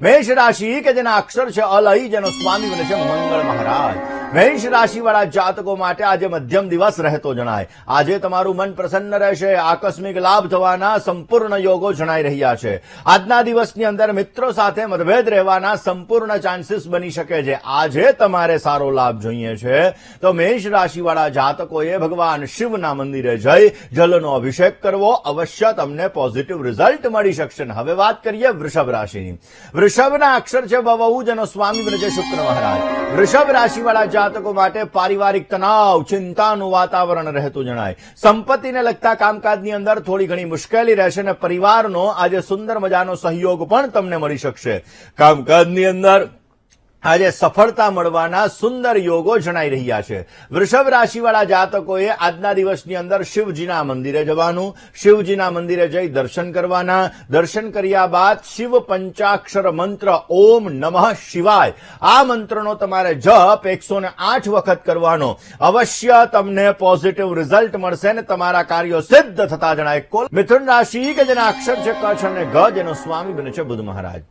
મેષ રાશિ કે જેના અક્ષર છે અલઈ જેનો સ્વામી બને છે મંગળ મહારાજ. મેષ રાશિવાળા જાતકો માટે આજે મધ્યમ દિવસ રહેતો જણાય. આજે તમારું મન પ્રસન્ન રહેશે, આકસ્મિક લાભ થવાના સંપૂર્ણ યોગો જણાઈ રહ્યા છે. આજના દિવસની અંદર મિત્રો સાથે મતભેદ રહેવાના સંપૂર્ણ ચાન્સીસ બની શકે છે. આજે તમારે સારો લાભ જોઈએ છે. તો મેષ રાશિવાળા જાતકોએ ભગવાન શિવના મંદિરે જઈ જલનો અભિષેક કરવો અવશ્ય તમને પોઝિટિવ રિઝલ્ટ મળી શકશે. હવે વાત કરીએ વૃષભ રાશિની. વૃષભના અક્ષર છે બવઉ જેનો સ્વામી બને શુક્ર મહારાજ. વૃષભ રાશિવાળા જાતકો માટે પારિવારિક તણાવ, ચિંતાનું વાતાવરણ રહેતું જણાય. સંપત્તિને લગતા કામકાજની અંદર થોડી ઘણી મુશ્કેલી રહેશે અને પરિવારનો આજે સુંદર મજાનો સહયોગ પણ તમને મળી શકશે. કામકાજની અંદર આજે સફળતા મળવાના સુંદર યોગો જણાઈ રહ્યા છે. વૃષભ રાશિવાળા જાતકોએ આજના દિવસની અંદર શિવજીના મંદિરે જવાનું, શિવજીના મંદિરે જઈ દર્શન કરવાના. દર્શન કર્યા બાદ શિવ પંચાક્ષર મંત્ર ઓમ નમઃ શિવાય. આ મંત્રનો તમારે જપ એકસો આઠ વખત કરવાનો. અવશ્ય તમને પોઝિટિવ રિઝલ્ટ મળશે ને તમારા કાર્યો સિદ્ધ થતા જણાય. મિથુન રાશિ કે જેના અક્ષર છે કચ્છ અને ગ જેનો સ્વામી બને છે બુધ મહારાજ.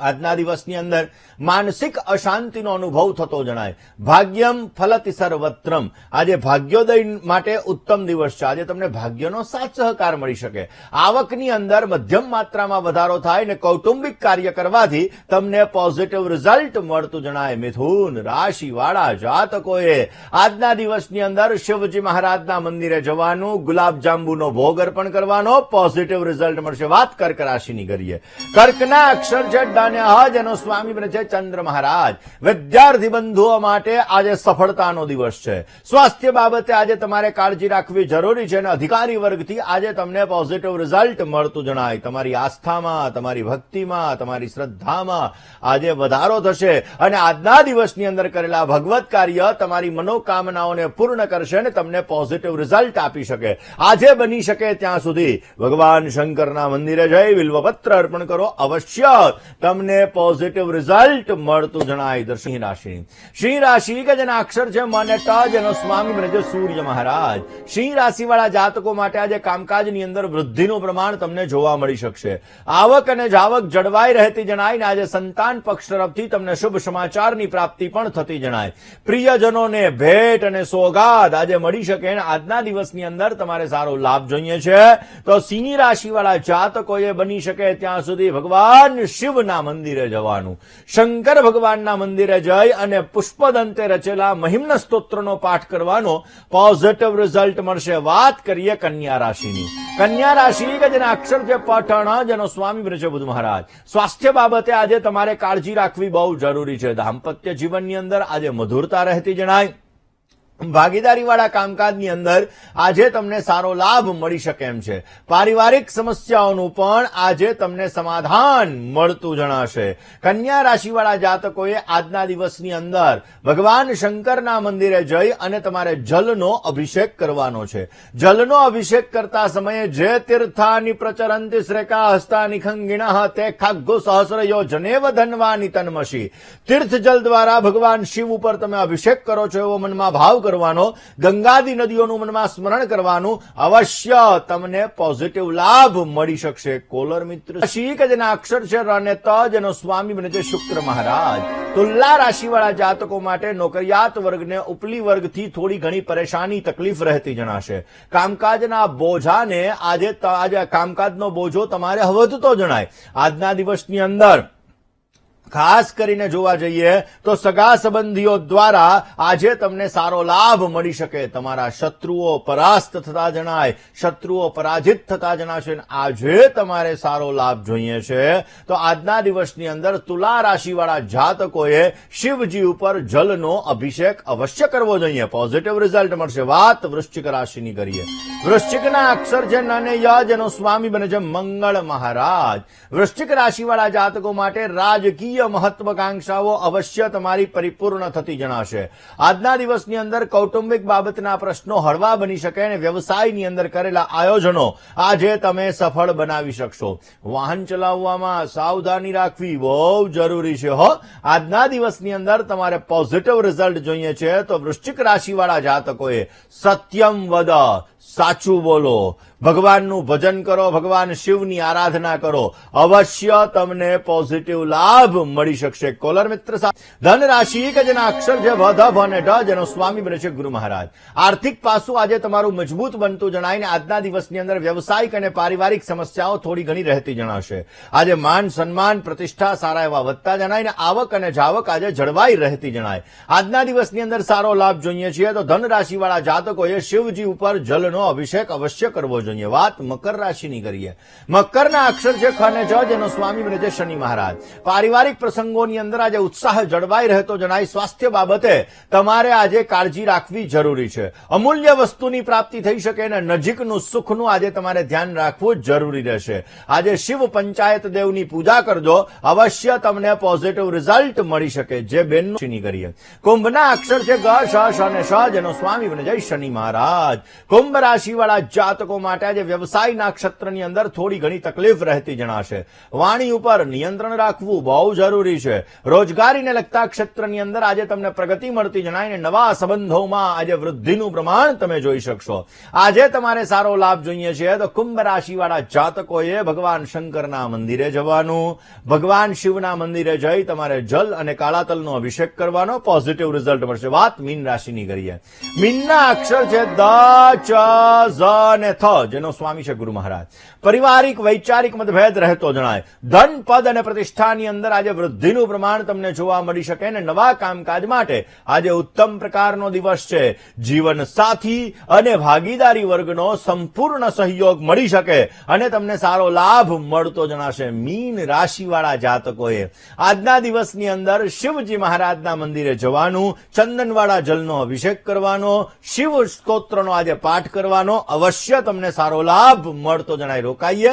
આજના દિવસની અંદર માનસિક અશાંતિનો અનુભવ થતો જણાય. ભાગ્યમ ફલતિ સર્વત્રમ. આજે ભાગ્યોદય માટે ઉત્તમ દિવસ છે. આજે તમને ભાગ્યનો સાથ સહકાર મળી શકે. આવકની અંદર મધ્યમ માત્રામાં વધારો થાય ને કૌટુંબિક કાર્ય કરવાથી તમને પોઝિટિવ રિઝલ્ટ મળતું જણાય. મિથુન રાશિવાળા જાતકોએ આજના દિવસની અંદર શિવજી મહારાજના મંદિરે જવાનું, ગુલાબ જાંબુનો ભોગ અર્પણ કરવાનો પોઝિટિવ રિઝલ્ટ મળશે. વાત કર્ક રાશિની કરીએ. કર્કના અક્ષર છે ડ અને આજ એનો સ્વામી બને છે ચંદ્ર મહારાજ. વિદ્યાર્થી બંધુઓ માટે આજે સફળતાનો દિવસ છે. સ્વાસ્થ્ય બાબતે આજે તમારે કાળજી રાખવી જરૂરી છે અને અધિકારી વર્ગથી આજે તમને પોઝિટિવ રિઝલ્ટ મળતું જણાય. તમારી આસ્થામાં, તમારી ભક્તિમાં, તમારી શ્રદ્ધામાં આજે વધારો થશે અને આજના દિવસની અંદર કરેલા ભગવત કાર્ય તમારી મનોકામનાઓને પૂર્ણ કરશે અને તમને પોઝિટિવ રિઝલ્ટ આપી શકે. આજે બની શકે ત્યાં સુધી ભગવાન શંકરના મંદિરે જઈ બિલ્વપત્ર અર્પણ કરો અવશ્ય. તમને પોઝિટિવ રિઝલ્ટ મળતું જણાય દર સિંહ રાશિ. સિંહ રાશિ કે જેના અક્ષર છે મન ટ જેનો સ્વામી બને છે સૂર્ય મહારાજ. સિંહ રાશિવાળા જાતકો માટે આજે કામકાજની અંદર વૃદ્ધિનું પ્રમાણ તમને જોવા મળી શકશે. આવક અને જાવક જળવાઈ રહેતી જણાય આજે સંતાન પક્ષ તરફથી તમને શુભ સમાચારની પ્રાપ્તિ પણ થતી જણાય. પ્રિયજનોને ભેટ અને સોગાદ આજે મળી શકે આજના દિવસની અંદર તમારે સારો લાભ જોઈએ છે. તો સિંહ રાશિવાળા જાતકોએ બની શકે ત્યાં સુધી ભગવાન શિવના મંદિરે જવાનું. શંકર ભગવાનના મંદિરે જઈ અને પુષ્પદંતે રચેલા મહિમ્ન સ્તોત્રનો પાઠ કરવાનો પોઝિટિવ રિઝલ્ટ મળશે. વાત કરીએ કન્યા રાશિની. કન્યા રાશિ કે જેના અક્ષર છે પઠણ જેનો સ્વામી બને બુધ મહારાજ. સ્વાસ્થ્ય બાબતે આજે તમારે કાળજી રાખવી બહુ જરૂરી છે. દાંપત્ય જીવનની અંદર આજે મધુરતા રહેતી જણાય. ભાગીદારીવાળા કામકાજની અંદર આજે તમને સારો લાભ મળી શકે એમ છે. પારિવારિક સમસ્યાઓનું પણ આજે તમને સમાધાન મળતું જણાશે. કન્યા રાશિવાળા જાતકોએ આજના દિવસની અંદર ભગવાન શંકરના મંદિરે જઈ અને તમારે જલનો અભિષેક કરવાનો છે. જલનો અભિષેક કરતા સમયે જે તીર્થાની પ્રચરંતિ શ્રેકા હસ્તા નિખંગીણા તે ખાગ્ગો સહસ્રયો જનેવ ધનવાની તન્મશી. તીર્થ જલ દ્વારા ભગવાન શિવ ઉપર તમે અભિષેક કરો છો એવો મનમાં ભાવ કરવાનો, ગંગાદી નદીઓનું મનમાં સ્મરણ કરવાનું, અવશ્ય તમને પોઝિટિવ લાભ મળી શકશે. કોલર મિત્ર, શીખ જેના અક્ષર છે અને ત જેનો સ્વામી બને છે શુક્ર મહારાજ. તુલા રાશિવાળા જાતકો માટે નોકરિયાત વર્ગને ઉપલી વર્ગથી થોડી ઘણી પરેશાની તકલીફ રહેતી જણાશે. કામકાજના બોજાને આજે આજે કામકાજનો બોજો તમારે વધતો જણાય. આજના દિવસની અંદર ખાસ કરીને જોવા જઈએ તો સગા સંબંધીઓ દ્વારા આજે તમને સારો લાભ મળી શકે. તમારા શત્રુઓ પરાસ્ત થતા જણાય, શત્રુઓ પરાજિત થતા જણાશે આજે તમારે સારો લાભ જોઈએ છે. તો આજના દિવસની અંદર તુલા રાશિવાળા જાતકોએ શિવજી ઉપર જલનો અભિષેક અવશ્ય કરવો જોઈએ. પોઝિટિવ રિઝલ્ટ મળશે. વાત વૃશ્ચિક રાશિની કરીએ. વૃશ્ચિકના અક્ષરજન અને ય જેનો સ્વામી બને છે મંગળ મહારાજ. વૃશ્ચિક રાશિવાળા જાતકો માટે રાજકીય મહત્વકાંક્ષાઓ અવશ્ય તમારી પરિપૂર્ણ થતી જણાશે. આજના દિવસની અંદર કૌટુંબિક બાબતના પ્રશ્નો હળવા બની શકે અને વ્યવસાયની અંદર કરેલા આયોજનો આજે તમે સફળ બનાવી શકશો. વાહન ચલાવવામાં સાવધાની રાખવી બહુ જરૂરી છે, હો. આજના દિવસની અંદર તમારે પોઝિટિવ રિઝલ્ટ જોઈએ છે તો વૃશ્ચિક રાશિવાળા જાતકોએ સત્યમ વદ સાચું બોલો. ભગવાનનું ભજન કરો, ભગવાન શિવની આરાધના કરો. અવશ્ય તમને પોઝિટિવ લાભ મળી શકશે. કોલર મિત્ર ધન કે જેના અક્ષર છે વ ભ અને ઢ જેનો સ્વામી બને છે ગુરુ મહારાજ. આર્થિક પાસું આજે તમારું મજબૂત બનતું જણાઈને આજના દિવસની અંદર વ્યવસાયિક અને પારિવારિક સમસ્યાઓ થોડી ઘણી રહેતી જણાશે. આજે માન સન્માન, પ્રતિષ્ઠા સારા એવા વધતા જણાય આવક અને જાવક આજે જળવાઈ રહેતી જણાય. આજના દિવસની અંદર સારો લાભ જોઈએ છીએ તો ધન રાશિવાળા જાતકોએ શિવજી ઉપર જલનો અભિષેક અવશ્ય કરવો જોઈએ. વાત મકર રાશિની કરીએ. મકરના અક્ષર છે ખ જ જેનો સ્વામી બને શનિ મહારાજ. પારિવારિક પ્રસંગોની અંદર આજે ઉત્સાહ જળવાઈ રહેતો જણાય સ્વાસ્થ્ય બાબતે તમારે આજે કાળજી રાખવી જરૂરી છે. અમૂલ્ય વસ્તુની પ્રાપ્તિ થઈ શકે અને નજીકનું સુખનું આજે તમારે ધ્યાન રાખવું જરૂરી રહેશે. આજે શિવ પંચાયત દેવની પૂજા કરજો. અવશ્ય તમને પોઝિટિવ રિઝલ્ટ મળી શકે. જે બેનનું શનિ કરીએ. કુંભના અક્ષર છે ગ, શ શ અને શ જેનો સ્વામી બને જય શનિ મહારાજ. કુંભ રાશિવાળા જાતકો માટે આજે વ્યવસાયના ક્ષેત્રની અંદર થોડી ઘણી તકલીફ રહેતી જણાશે. વાણી ઉપર નિયંત્રણ રાખવું બહુ જરૂરી છે. રોજગારીને લગતા ક્ષેત્રની અંદર આજે તમને પ્રગતિ મળતી જણાય નવા સંબંધોમાં આજે વૃદ્ધિનું પ્રમાણ તમે જોઈ શકશો. આજે તમારે સારો લાભ જોઈએ છે તો કુંભ રાશિવાળા જાતકોએ ભગવાન શંકરના મંદિરે જવાનું. ભગવાન શિવના મંદિરે જઈ તમારે જલ અને કાળાતલનો અભિષેક કરવાનો. પોઝિટિવ રિઝલ્ટ મળશે. વાત મીન રાશિની કરીએ. મીનના અક્ષર છે દ, ચ. થ. જેનો સ્વામી છે ગુરુ મહારાજ. પરિવારિક, વૈચારિક મતભેદ રહેતો જણાય. ધન, પદ અને પ્રતિષ્ઠાની અંદર આજે વૃદ્ધિનું પ્રમાણ તમને જોવા મળી શકે અને નવા કામકાજ માટે આજે ઉત્તમ પ્રકારનો દિવસ છે. જીવન સાથી અને ભાગીદારી વર્ગનો સંપૂર્ણ સહયોગ મળી શકે અને તમને સારો લાભ મળતો જણાશે મીન રાશિવાળા જાતકોએ. આજના દિવસની અંદર શિવજી મહારાજના મંદિરે જવાનું, ચંદનવાળા જલનો અભિષેક કરવાનો, શિવ સ્તોત્રનો આજે પાઠ કરવાનો અવશ્ય તમને સારો લાભ મળતો જણાય. રોકાઈએ.